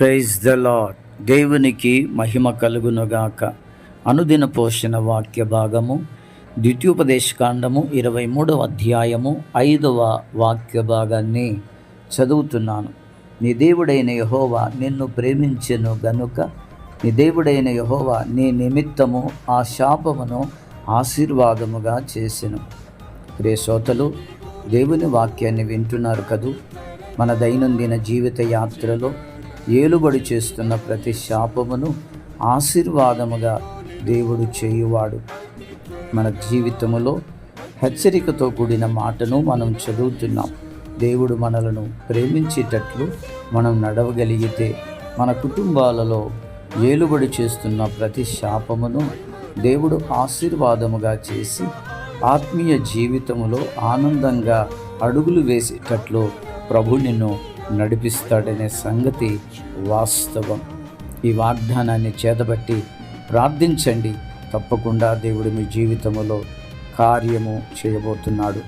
Praise the lord దేవునికి మహిమ కలుగునుగాక. అనుదిన పోషణ వాక్య భాగము ద్వితీయోపదేశకాండము ఇరవై మూడవ అధ్యాయము ఐదవ వాక్య భాగాన్ని చదువుతున్నాను. నీ దేవుడైన యహోవా నిన్ను ప్రేమించెను గనుక నీ దేవుడైన యహోవా నీ నిమిత్తము ఆ శాపమును ఆశీర్వాదముగా చేసెను. ప్రియ శ్రోతలు దేవుని వాక్యాన్ని వింటున్నారు కదూ? మన దైనందిన జీవిత యాత్రలో ఏలుబడి చేస్తున్న ప్రతి శాపమును ఆశీర్వాదముగా దేవుడు చేయువాడు. మన జీవితములో హెచ్చరికతో కూడిన మాటను మనం చదువుతున్నాం. దేవుడు మనలను ప్రేమించేటట్లు మనం నడవగలిగితే మన కుటుంబాలలో ఏలుబడి చేస్తున్న ప్రతి శాపమును దేవుడు ఆశీర్వాదముగా చేసి ఆత్మీయ జీవితములో ఆనందంగా అడుగులు వేసేటట్లు ప్రభు నిన్ను నడిపిస్తాడనే సంగతి వాస్తవం. ఈ వాగ్దానాన్ని చేతబట్టి ప్రార్థించండి. తప్పకుండా దేవుడు మీ జీవితంలో కార్యము చేయబోతున్నాడు.